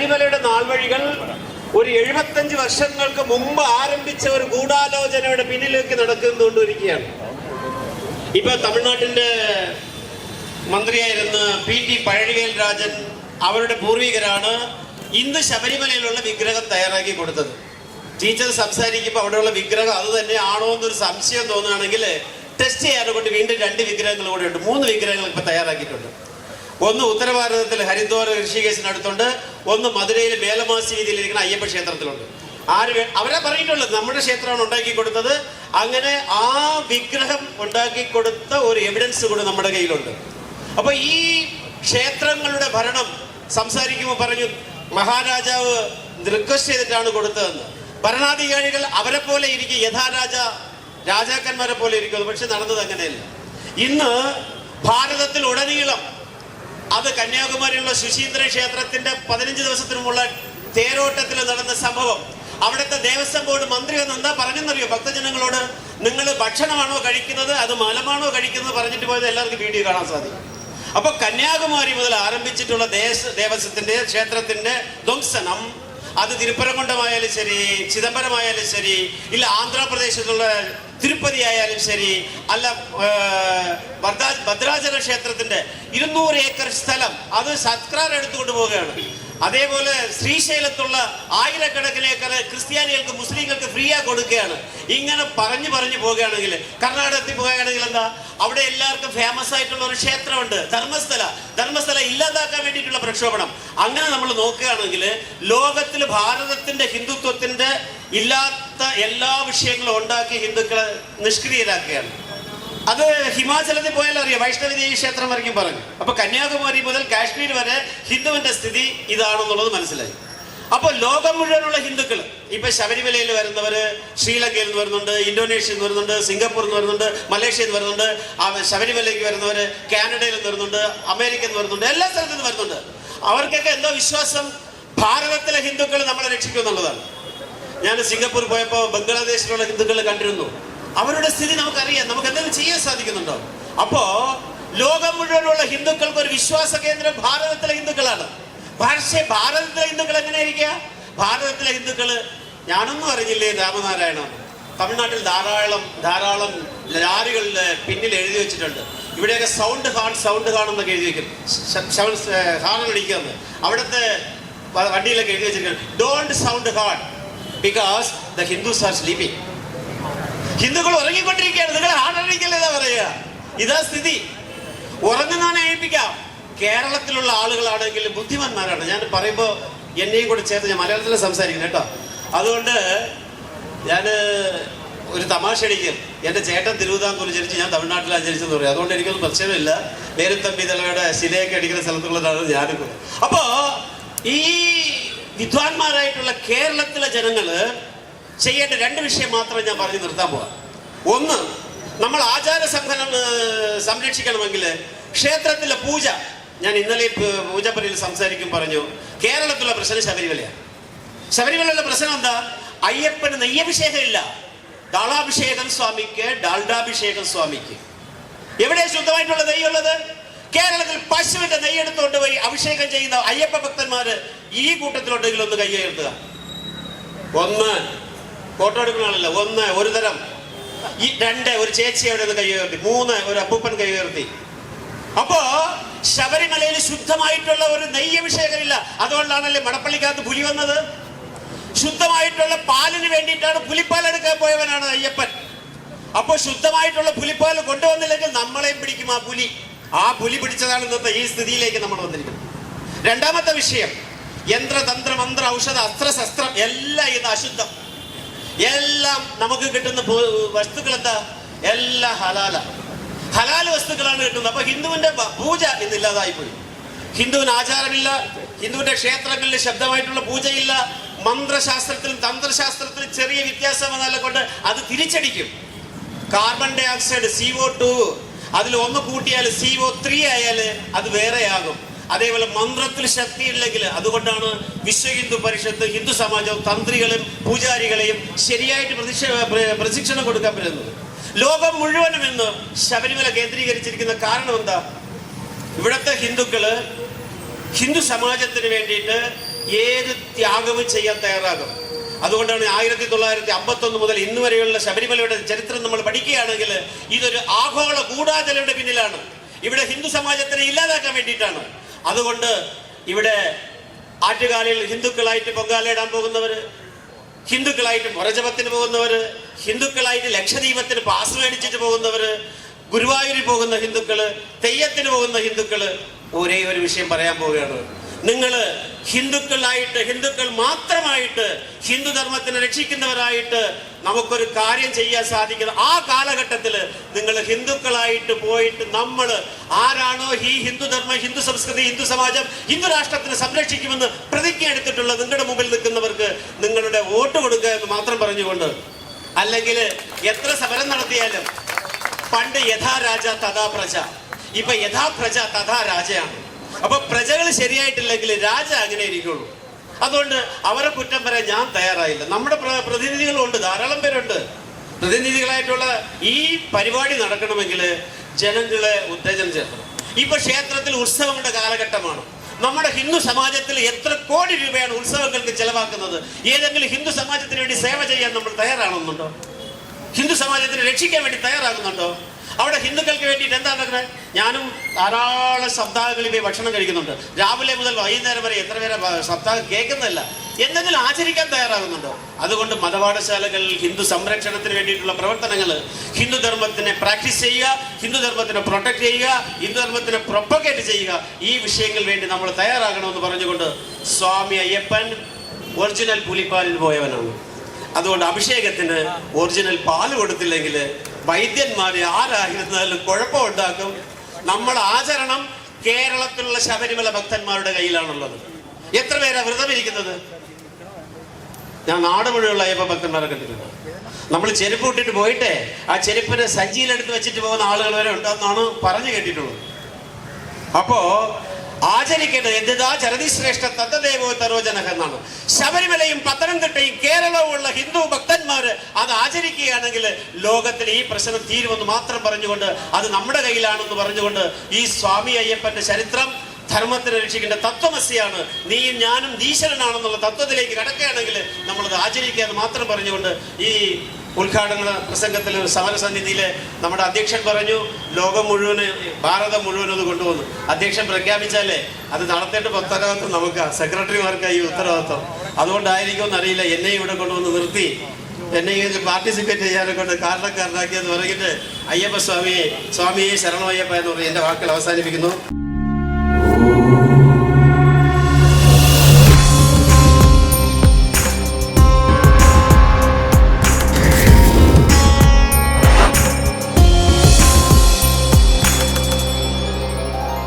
ശബരിമലയുടെ നാൾവഴികൾ ഒരു എഴുപത്തഞ്ച് വർഷങ്ങൾക്ക് മുമ്പ് ആരംഭിച്ച ഒരു ഗൂഢാലോചനയുടെ പിന്നിലേക്ക് നടക്കുന്നുകൊണ്ടിരിക്കുകയാണ് ഇപ്പൊ തമിഴ്നാട്ടിന്റെ മന്ത്രിയായിരുന്ന പി ടി പഴനിവേൽ രാജൻ അവരുടെ പൂർവികരാണ് ഇന്ന് ശബരിമലയിലുള്ള വിഗ്രഹം തയ്യാറാക്കി കൊടുത്തത്. ടീച്ചർ സംസാരിക്കുമ്പോൾ അവിടെയുള്ള വിഗ്രഹം അത് തന്നെ ആണോ എന്നൊരു സംശയം തോന്നുകയാണെങ്കിൽ ടെസ്റ്റ് ചെയ്യാനെ കൊണ്ട് വീണ്ടും രണ്ട് വിഗ്രഹങ്ങൾ കൂടെ ഉണ്ട്. മൂന്ന് വിഗ്രഹങ്ങൾ ഇപ്പൊ തയ്യാറാക്കിയിട്ടുണ്ട്. ഒന്ന് ഉത്തരഭാരതത്തിൽ ഹരിദ്വാർ ഋഷികേശിനടുത്തുണ്ട് ഒന്ന് മധുരയിൽ മേലമാസി വീതിയിലിരിക്കുന്ന അയ്യപ്പ ക്ഷേത്രത്തിലുണ്ട്. ആര് അവരെ പറഞ്ഞിട്ടുള്ളത് നമ്മുടെ ക്ഷേത്രമാണ് ഉണ്ടാക്കി കൊടുത്തത്. അങ്ങനെ ആ വിഗ്രഹം ഉണ്ടാക്കി കൊടുത്ത ഒരു എവിഡൻസ് കൂടെ നമ്മുടെ കയ്യിലുണ്ട്. അപ്പൊ ഈ ക്ഷേത്രങ്ങളുടെ ഭരണം സംസാരിക്കുമ്പോൾ പറഞ്ഞു മഹാരാജാവ് റിക്വസ്റ്റ് ചെയ്തിട്ടാണ് കൊടുത്തതെന്ന്. ഭരണാധികാരികൾ അവരെ പോലെ ഇരിക്കും. യഥാരാജ രാജാക്കന്മാരെ പോലെ ഇരിക്കുന്നത് പക്ഷെ നടന്നത് അങ്ങനെയല്ല. ഇന്ന് ഭാരതത്തിൽ ഉടനീളം അത് കന്യാകുമാരിയിലുള്ള ശുശീന്ദ്രൻ ക്ഷേത്രത്തിന്റെ പതിനഞ്ച് ദിവസത്തിനുമുള്ള തേരോട്ടത്തിൽ നടന്ന സംഭവം. അവിടുത്തെ ദേവസ്വം ബോർഡ് മന്ത്രി വന്ന് എന്താ പറഞ്ഞെന്നറിയോ? ഭക്തജനങ്ങളോട് നിങ്ങൾ ഭക്ഷണമാണോ കഴിക്കുന്നത്? അത് മലമാണോ കഴിക്കുന്നത്? പറഞ്ഞിട്ട് പോയത് എല്ലാവർക്കും വീഡിയോ കാണാൻ സാധിക്കും. അപ്പൊ കന്യാകുമാരി മുതൽ ആരംഭിച്ചിട്ടുള്ള ദേശ ദേവസ്വത്തിന്റെ ക്ഷേത്രത്തിന്റെ ധ്വംസനം അത് തിരുപ്പരംകുണ്ടമായാലും ശരി ചിദംബരമായാലും ശരി ഇല്ല ആന്ധ്രാപ്രദേശത്തുള്ള തിരുപ്പതി ആയാലും ശരി അല്ല ഭദ്രാചല ക്ഷേത്രത്തിന്റെ ഇരുന്നൂറ് ഏക്കർ സ്ഥലം അത് സത്കാരം എടുത്തുകൊണ്ട് പോവുകയാണ്. അതേപോലെ ശ്രീശൈലത്തുള്ള ആയിരക്കണക്കിന് ഏക്കർ ക്രിസ്ത്യാനികൾക്ക് മുസ്ലിങ്ങൾക്ക് ഫ്രീ കൊടുക്കുകയാണ്. ഇങ്ങനെ പറഞ്ഞു പറഞ്ഞു പോവുകയാണെങ്കിൽ കർണാടകത്തിൽ പോവുകയാണെങ്കിൽ എന്താ? അവിടെ എല്ലാവർക്കും ഫേമസ് ആയിട്ടുള്ള ഒരു ക്ഷേത്രമുണ്ട്. ധർമ്മസ്ഥല. ധർമ്മസ്ഥല ഇല്ലാതാക്കാൻ വേണ്ടിയിട്ടുള്ള പ്രക്ഷോഭണം. അങ്ങനെ നമ്മൾ നോക്കുകയാണെങ്കിൽ ലോകത്തിൽ ഭാരതത്തിന്റെ ഹിന്ദുത്വത്തിന്റെ ഇല്ലാത്ത എല്ലാ വിഷയങ്ങളും ഉണ്ടാക്കി ഹിന്ദുക്കളെ നിഷ്ക്രിയരാക്കുകയാണ്. അത് ഹിമാചലത്തിൽ പോയാൽ അറിയാം. വൈഷ്ണവ ദേവി ക്ഷേത്രം വരയ്ക്കും പറഞ്ഞു. അപ്പൊ കന്യാകുമാരി മുതൽ കാശ്മീർ വരെ ഹിന്ദുവിന്റെ സ്ഥിതി ഇതാണെന്നുള്ളത് മനസ്സിലായി. അപ്പൊ ലോകം മുഴുവനുള്ള ഹിന്ദുക്കൾ ഇപ്പൊ ശബരിമലയിൽ വരുന്നവര് ശ്രീലങ്കയിൽ നിന്ന് വരുന്നുണ്ട് ഇന്തോനേഷ്യയിൽ നിന്ന് വരുന്നുണ്ട് സിംഗപ്പൂരിൽ നിന്ന് വരുന്നുണ്ട് മലേഷ്യയിൽ നിന്ന് വരുന്നുണ്ട് ശബരിമലയ്ക്ക് വരുന്നവര് കാനഡയിൽ നിന്ന് വരുന്നുണ്ട് അമേരിക്കയിൽ നിന്ന് വരുന്നുണ്ട് എല്ലാ സ്ഥലത്തു നിന്ന് വരുന്നുണ്ട്. അവർക്കൊക്കെ എന്തോ വിശ്വാസം? ഭാരതത്തിലെ ഹിന്ദുക്കൾ നമ്മളെ രക്ഷിക്കും എന്നുള്ളതാണ് ഞാൻ സിംഗപ്പൂർ പോയപ്പോൾ ബംഗ്ലാദേശിലുള്ള ഹിന്ദുക്കൾ കണ്ടിരുന്നു. അവരുടെ സ്ഥിതി നമുക്കറിയാം. നമുക്ക് എന്തെങ്കിലും ചെയ്യാൻ സാധിക്കുന്നുണ്ടോ? അപ്പോ ലോകം മുഴുവനുള്ള ഹിന്ദുക്കൾക്ക് ഒരു വിശ്വാസ കേന്ദ്രം ഭാരതത്തിലെ ഹിന്ദുക്കളാണ്. പക്ഷേ ഭാരതത്തിലെ ഹിന്ദുക്കൾ എങ്ങനെയായിരിക്കുക ഭാരതത്തിലെ ഹിന്ദുക്കൾ ഞാനൊന്നും അറിഞ്ഞില്ലേ രാമനാരായണ തമിഴ്നാട്ടിൽ ധാരാളം ധാരാളം ലാരികളിൽ പിന്നിൽ എഴുതി വെച്ചിട്ടുണ്ട്. ഇവിടെയൊക്കെ സൗണ്ട് ഹാൺ സൗണ്ട് ഹാൺ എന്നൊക്കെ എഴുതി വെക്കും. ഹാൺ അടിക്കുന്നത് അവിടുത്തെ വണ്ടിയിലൊക്കെ എഴുതി വെച്ചിരിക്കുന്നത് don't sound horn because the Hindus are sleeping ഹിന്ദുക്കൾ ഉറങ്ങിക്കൊണ്ടിരിക്കുകയാണ്. നിങ്ങൾ ഹാർഡടിക്കല്ലേതാ പറയുക. ഇതാ സ്ഥിതി. ഉറങ്ങുന്നവനെ ഏൽപ്പിക്കാം. കേരളത്തിലുള്ള ആളുകളാണെങ്കിൽ ബുദ്ധിമാന്മാരാണ്. ഞാൻ പറയുമ്പോൾ എന്നെയും കൂടെ ചേർത്ത് ഞാൻ മലയാളത്തിൽ സംസാരിക്കുന്നു കേട്ടോ. അതുകൊണ്ട് ഞാൻ ഒരു തമാശ അടിക്കും. എന്റെ ചേട്ടൻ തിരുവിതാംകൂർ ജനിച്ച് ഞാൻ തമിഴ്നാട്ടിലാണ് ജനിച്ചെന്ന് പറയും. അതുകൊണ്ട് എനിക്കൊന്നും പ്രശ്നമില്ല. നേരുത്തമ്പി തലയുടെ ശിലയൊക്കെ അടിക്കുന്ന സ്ഥലത്തുള്ളതാണ് ഞാനും കൂടെ. അപ്പോ ഈ വിദ്വാൻമാരായിട്ടുള്ള കേരളത്തിലെ ജനങ്ങൾ ചെയ്യേണ്ട രണ്ട് വിഷയം മാത്രം ഞാൻ പറഞ്ഞു നിർത്താൻ പോവാം. ഒന്ന് നമ്മൾ ആചാര സംഘനം സംരക്ഷിക്കണമെങ്കിൽ ക്ഷേത്രത്തിലെ പൂജ ഞാൻ ഇന്നലെ പൂജപ്പരയിൽ സംസാരിക്കും പറഞ്ഞു. കേരളത്തിലുള്ള പ്രശ്നം ശബരിമലയാണ്. ശബരിമലയിലെ പ്രശ്നം എന്താ? അയ്യപ്പന് നെയ്യഭിഷേകം ഇല്ല ഡാളാഭിഷേകം സ്വാമിക്ക് ഡാൽഡാഭിഷേകം സ്വാമിക്ക്. എവിടെ ശുദ്ധമായിട്ടുള്ള നെയ്യുള്ളത്? കേരളത്തിൽ പശുവിന്റെ നെയ്യെടുത്തുകൊണ്ട് പോയി അഭിഷേകം ചെയ്യുന്ന അയ്യപ്പ ഭക്തന്മാര് ഈ കൂട്ടത്തിലുണ്ടെങ്കിൽ ഒന്ന് കൈ ഒന്ന് ഫോട്ടോ എടുക്കണമല്ലോ ഒന്ന് ഒരു തരം. ഈ രണ്ട് ഒരു ചേച്ചി അവിടെ നിന്ന് കൈ മൂന്ന് ഒരു അപ്പൂപ്പൻ കൈ ഉയർത്തി അപ്പോ ശബരിമലയിൽ ശുദ്ധമായിട്ടുള്ള ഒരു നെയ്യഭിഷേകമില്ല. അതുകൊണ്ടാണല്ലേ മടപ്പള്ളിക്കകത്ത് പുലി വന്നത്? ശുദ്ധമായിട്ടുള്ള പാലിന് വേണ്ടിയിട്ടാണ് പുലിപ്പാൽ എടുക്കാൻ പോയവനാണ് അയ്യപ്പൻ. അപ്പോൾ ശുദ്ധമായിട്ടുള്ള പുലിപ്പാൽ കൊണ്ടുവന്നില്ലെങ്കിൽ നമ്മളെയും പിടിക്കും ആ പുലി. ആ പുലി പിടിച്ചതാണ് ഇന്നത്തെ ഈ സ്ഥിതിയിലേക്ക് നമ്മൾ വന്നിരിക്കുന്നത്. രണ്ടാമത്തെ വിഷയം. യന്ത്രതന്ത്ര മന്ത്ര ഔഷധ അസ്ത്ര ശസ്ത്രം എല്ലാം ഇത് അശുദ്ധം. എല്ലാം നമുക്ക് കിട്ടുന്ന വസ്തുക്കൾ എന്താ എല്ലാം ഹലാല. ഹലാല വസ്തുക്കളാണ് കിട്ടുന്നത്. അപ്പൊ ഹിന്ദുവിന്റെ പൂജ ഇന്ന് ഇല്ലാതായി പോയി ഹിന്ദുവിന് ആചാരമില്ല. ഹിന്ദുവിന്റെ ക്ഷേത്രങ്ങളിൽ ശബ്ദമായിട്ടുള്ള പൂജയില്ല. മന്ത്രശാസ്ത്രത്തിലും തന്ത്രശാസ്ത്രത്തിലും ചെറിയ വ്യത്യാസം വന്നാലെ കൊണ്ട് അത് തിരിച്ചടിക്കും. Carbon dioxide C O two അതിൽ ഒന്ന് കൂട്ടിയാൽ സി ഒ ത്രീ ആയാൽ അത് വേറെയാകും. അതേപോലെ മന്ത്രത്തിൽ ശക്തി ഇല്ലെങ്കിൽ അതുകൊണ്ടാണ് വിശ്വ ഹിന്ദു പരിഷത്ത് ഹിന്ദു സമാജവും തന്ത്രികളെയും പൂജാരികളെയും ശരിയായിട്ട് പ്രതിഷ പ്ര- പ്രശിക്ഷണം കൊടുക്കാൻ പറ്റുന്നത്. ലോകം മുഴുവനും ഇന്ന് ശബരിമല കേന്ദ്രീകരിച്ചിരിക്കുന്ന കാരണം എന്താ? ഇവിടുത്തെ ഹിന്ദുക്കൾ ഹിന്ദു സമാജത്തിന് വേണ്ടിയിട്ട് ഏത് ത്യാഗവും ചെയ്യാൻ തയ്യാറാകും. അതുകൊണ്ടാണ് ആയിരത്തി തൊള്ളായിരത്തി അമ്പത്തൊന്ന് മുതൽ ഇന്ന് വരെയുള്ള ശബരിമലയുടെ ചരിത്രം നമ്മൾ പഠിക്കുകയാണെങ്കിൽ ഇതൊരു ആഗോള ഗൂഢാചലയുടെ പിന്നിലാണ്. ഇവിടെ ഹിന്ദു സമാജത്തിനെ ഇല്ലാതാക്കാൻ വേണ്ടിയിട്ടാണ്. അതുകൊണ്ട് ഇവിടെ ആറ്റുകാലിൽ ഹിന്ദുക്കളായിട്ട് പൊങ്കാലയിടാൻ പോകുന്നവര് ഹിന്ദുക്കളായിട്ട് മുറജപത്തിന് പോകുന്നവര് ഹിന്ദുക്കളായിട്ട് ലക്ഷദ്വീപത്തിന് പാസ് മേടിച്ചിട്ട് പോകുന്നവര് ഗുരുവായൂരിൽ പോകുന്ന ഹിന്ദുക്കൾ തെയ്യത്തിന് പോകുന്ന ഹിന്ദുക്കൾ ഒരേ ഒരു വിഷയം പറയാൻ പോവുകയാണ്. നിങ്ങൾ ഹിന്ദുക്കളായിട്ട് ഹിന്ദുക്കൾ മാത്രമായിട്ട് ഹിന്ദു ധർമ്മത്തിനെ രക്ഷിക്കുന്നവരായിട്ട് നമുക്കൊരു കാര്യം ചെയ്യാൻ സാധിക്കുന്നത് ആ കാലഘട്ടത്തിൽ നിങ്ങൾ ഹിന്ദുക്കളായിട്ട് പോയിട്ട് നമ്മൾ ആരാണോ ഈ ഹിന്ദു ധർമ്മം ഹിന്ദു സംസ്കൃതി ഹിന്ദു സമാജം ഹിന്ദു രാഷ്ട്രത്തിനെ സംരക്ഷിക്കുമെന്ന് പ്രതിജ്ഞ എടുത്തിട്ടുള്ള നിങ്ങളുടെ മുമ്പിൽ നിൽക്കുന്നവർക്ക് നിങ്ങളുടെ വോട്ട് കൊടുക്കുക എന്ന് മാത്രം പറഞ്ഞുകൊണ്ട് അല്ലെങ്കിൽ എത്ര സമരം നടത്തിയാലും പണ്ട് യഥാ രാജ തഥാ പ്രജ ഇപ്പൊ യഥാ പ്രജ തഥാ രാജയാണ്. അപ്പൊ പ്രജകൾ ശരിയായിട്ടില്ലെങ്കിൽ രാജ അങ്ങനെ ഇരിക്കുള്ളൂ. അതുകൊണ്ട് അവരെ കുറ്റം പറയാൻ ഞാൻ തയ്യാറായില്ല. നമ്മുടെ പ്ര- പ്രതിനിധികളുണ്ട് ധാരാളം പേരുണ്ട്. പ്രതിനിധികളായിട്ടുള്ള ഈ പരിപാടി നടക്കണമെങ്കിൽ ജനങ്ങളെ ഉത്തേജനം ചേർക്കണം. ഇപ്പൊ ക്ഷേത്രത്തിൽ ഉത്സവങ്ങളുടെ കാലഘട്ടമാണ്. നമ്മുടെ ഹിന്ദു സമാജത്തിൽ എത്ര കോടി രൂപയാണ് ഉത്സവങ്ങൾക്ക് ചെലവാക്കുന്നത്? ഏതെങ്കിലും ഹിന്ദു സമാജത്തിന് വേണ്ടി സേവ ചെയ്യാൻ നമ്മൾ തയ്യാറാണെന്നുണ്ടോ? ഹിന്ദു സമാജത്തിനെ രക്ഷിക്കാൻ വേണ്ടി തയ്യാറാകുന്നുണ്ടോ? അവിടെ ഹിന്ദുക്കൾക്ക് വേണ്ടിയിട്ട് എന്താ നടക്കുന്നത്? ഞാനും ധാരാളം സപ്താഹങ്ങളിൽ പോയി ഭക്ഷണം കഴിക്കുന്നുണ്ട്. രാവിലെ മുതൽ വൈകുന്നേരം വരെ എത്ര പേരെ സപ്താഹം കേൾക്കുന്നില്ല എന്തെങ്കിലും ആചരിക്കാൻ തയ്യാറാകുന്നുണ്ടോ? അതുകൊണ്ട് മതപാഠശാലകൾ ഹിന്ദു സംരക്ഷണത്തിന് വേണ്ടിയിട്ടുള്ള പ്രവർത്തനങ്ങൾ ഹിന്ദു ധർമ്മത്തിനെ പ്രാക്ടീസ് ചെയ്യുക ഹിന്ദു ധർമ്മത്തിനെ പ്രൊട്ടക്ട് ചെയ്യുക ഹിന്ദു ധർമ്മത്തിനെ പ്രൊപ്പഗേറ്റ് ചെയ്യുക ഈ വിഷയങ്ങൾ വേണ്ടി നമ്മൾ തയ്യാറാകണമെന്ന് പറഞ്ഞുകൊണ്ട് സ്വാമി അയ്യപ്പൻ ഒറിജിനൽ പുലിപ്പാലിൽ പോയവനാണ്. അതുകൊണ്ട് അഭിഷേകത്തിന് ഒറിജിനൽ പാൽ കൊടുത്തില്ലെങ്കിൽ വൈദ്യന്മാര് ആരായിരുന്നാലും കുഴപ്പമുണ്ടാക്കും. നമ്മൾ ആചരണം കേരളത്തിലുള്ള ശബരിമല ഭക്തന്മാരുടെ കയ്യിലാണുള്ളത്. എത്ര പേരാ വ്രതമിരിക്കുന്നത്? ഞാൻ നാട് മുഴുവനുള്ള അയ്യപ്പ ഭക്തന്മാരെ കണ്ടിട്ടുണ്ട്. നമ്മൾ ചെരുപ്പ് ഇട്ടിട്ട് പോയിട്ടേ ആ ചെരുപ്പിനെ സഞ്ചിയിലെടുത്ത് വെച്ചിട്ട് പോകുന്ന ആളുകൾ വരെ ഉണ്ടെന്നാണ് പറഞ്ഞു കേട്ടിട്ടുള്ളത്. അപ്പോ ആചരിക്കേണ്ടത് എന്തിതാ? ചരതി ശ്രേഷ്ഠ തദ്ദേവോ തരോജനക എന്നാണ്. ശബരിമലയും പത്തനംതിട്ടയും കേരളവും ഉള്ള ഹിന്ദു ഭക്തന്മാര് അത് ആചരിക്കുകയാണെങ്കിൽ ലോകത്തിൽ ഈ പ്രശ്നം തീരുമെന്ന് മാത്രം പറഞ്ഞുകൊണ്ട് അത് നമ്മുടെ കയ്യിലാണെന്ന് പറഞ്ഞുകൊണ്ട് ഈ സ്വാമി അയ്യപ്പന്റെ ചരിത്രം ധർമ്മത്തിനെ രക്ഷിക്കേണ്ട തത്വമസിയാണ്. നീയും ഞാനും ഈശ്വരനാണെന്നുള്ള തത്വത്തിലേക്ക് കടക്കുകയാണെങ്കിൽ നമ്മളത് ആചരിക്കുക എന്ന് മാത്രം പറഞ്ഞുകൊണ്ട് ഈ ഉദ്ഘാടന പ്രസംഗത്തിൽ സമരസന്നിധിയിൽ നമ്മുടെ അധ്യക്ഷൻ പറഞ്ഞു ലോകം മുഴുവൻ ഭാരതം മുഴുവൻ അത് കൊണ്ടുവന്നു. അധ്യക്ഷൻ പ്രഖ്യാപിച്ചാലേ അത് നടത്തേണ്ട ഉത്തരവാദിത്വം നമുക്ക് സെക്രട്ടറിമാർക്ക് ഈ ഉത്തരവാദിത്വം. അതുകൊണ്ടായിരിക്കുമെന്ന് അറിയില്ല എന്നെ ഇവിടെ കൊണ്ടുവന്ന് നിർത്തി. എന്നെ ഇതിൽ പാർട്ടിസിപ്പേറ്റ് ചെയ്യാനെ കൊണ്ട് കാരണക്കാരനാക്കിയെന്ന് പറഞ്ഞിട്ട് അയ്യപ്പ സ്വാമിയെ സ്വാമിയെ ശരണമയ്യപ്പ എന്ന് പറഞ്ഞ് എന്റെ വാക്കുകൾ അവസാനിപ്പിക്കുന്നു.